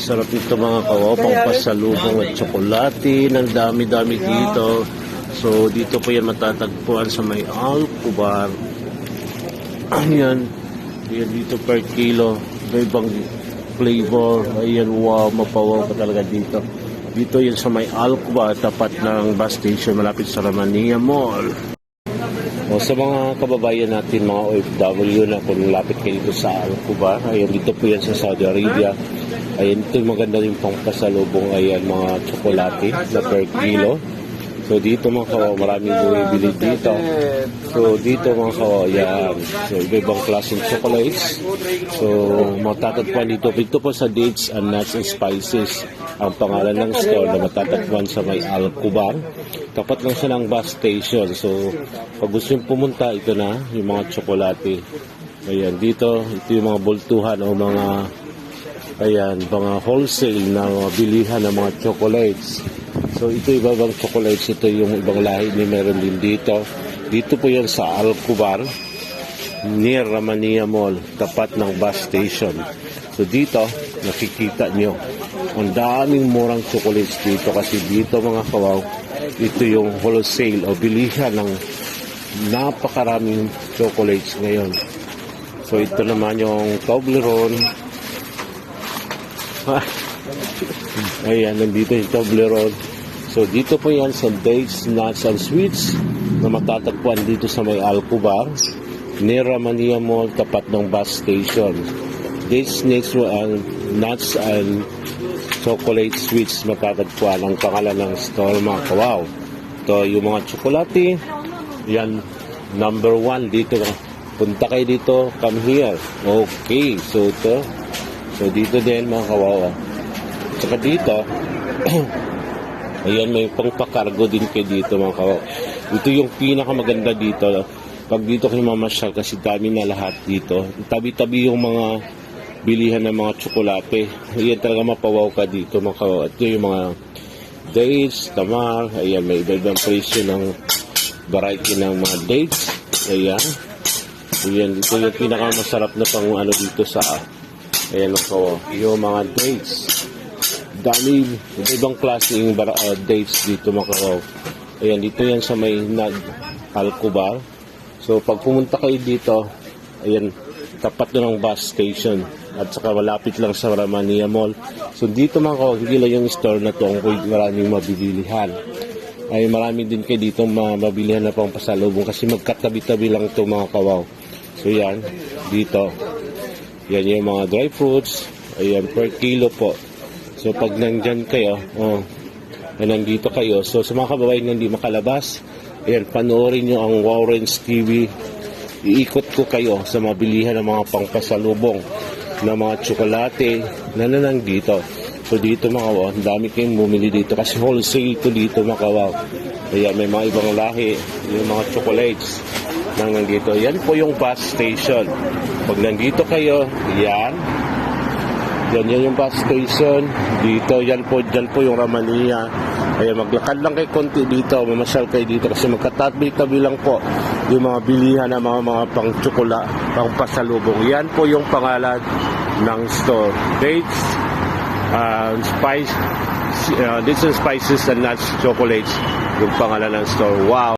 Sarap nito mga kawaw, pang pasalubong at tsokolate. Ang dami-dami dito. So, dito po yan matatagpuan sa may Alcubar. Ayan. Ayan dito per kilo. May ibang flavor. Ayan, wow, mapawaw ka talaga dito. Dito yan sa may Alcubar, tapat ng bus station malapit sa Ramania Mall. O sa mga kababayan natin, mga OFW na kung lapit kayo dito sa Alcubar, ayan dito po yan sa Saudi Arabia. Ayan, ito yung maganda rin pang pasalubong, ayan mga tsokolate na per kilo. So dito mga kawaw, maraming bumibili dito. So dito mga kawaw, yan. So iba-ibang klaseng chocolates. So matatagpuan dito. Dito po sa Dates and Nuts and Spices. Ang pangalan ng store na matatagpuan sa may Alcubar. Tapat lang siya ng bus station. So pag gusto yung pumunta, ito na yung mga tsokolate. Ayan, dito, ito yung mga bultuhan o mga Ayan, mga wholesale na bilihan ng mga chocolates. So ito ibang chocolates, ito yung ibang lahi ni meron din dito. Dito po yan sa Alcubar, near Ramania Mall, tapat ng bus station. So dito, nakikita nyo, ang daming murang chocolates dito kasi dito mga kawaw, ito yung wholesale o bilihan ng napakaraming chocolates ngayon. So ito naman yung Toblerone, Ayan, nandito yung Toblerone. So, dito po yan sa Dates, Nuts, and Sweets na matatagpuan dito sa may Alcubar near Ramania Mall, tapat ng bus station. Dates, Nuts, and Nuts, and Chocolate Sweets matatagpuan ang pangalan ng store mga kawaw. Ito yung mga tsokolate. Yan, number one dito. Punta kayo dito, come here. Okay, so ito. So dito din mga kawawa. Saka dito, ayan may pangpakargo din kayo dito mga kawawa. Ito yung pinakamaganda dito. Pag dito kayo mamasyal kasi dami na lahat dito. Tabi-tabi yung mga bilihan ng mga tsokolate. Ayan talaga mapawaw ka dito mga kawawa. Ito yung mga dates, tamar. Ayan may iba-ibang presyo ng variety ng mga dates. Ayan. Ayan, ito yung pinakamasarap na pang ano dito sa Ayan ako, yung mga dates. Dami, ibang klaseng bar- uh, dates dito mga kawaw. Ayan, dito yan sa may Nad Alcubar. So, pag pumunta kayo dito, ayan, tapat na ng bus station. At saka malapit lang sa Ramania Mall. So, dito mga kawaw, hindi lang yung store na to ang maraming mabilihan. Ay, marami din kayo dito ma- mabilihan na pang pasalubong kasi magkatabi-tabi lang ito mga kawaw. So, yan, dito. Yan yung mga dry fruits. Ayan, per kilo po. So, pag nandyan kayo, oh, na nandito kayo. So, sa mga kababayan na hindi makalabas, ayan, panoorin nyo ang Warren's TV. Iikot ko kayo sa mabilihan ng mga pangpasalubong ng mga tsokolate na nanang dito. So, dito mga kawaw, ang dami kayong bumili dito kasi wholesale to dito mga kawaw. Ayan, may mga ibang lahi, yung mga chocolates nang nandito. Yan po yung bus station. Pag nandito kayo, yan. Yan, yan yung bus station. Dito, yan po, dyan po yung Ramania. Kaya maglakad lang kayo konti dito, mamasyal kayo dito kasi magkatabi-tabi lang po yung mga bilihan ng mga mga pang tsokola, pang pasalubong. Yan po yung pangalan ng store. Dates, uh, spice, uh, dates and spices and nuts chocolates yung pangalan ng store. Wow!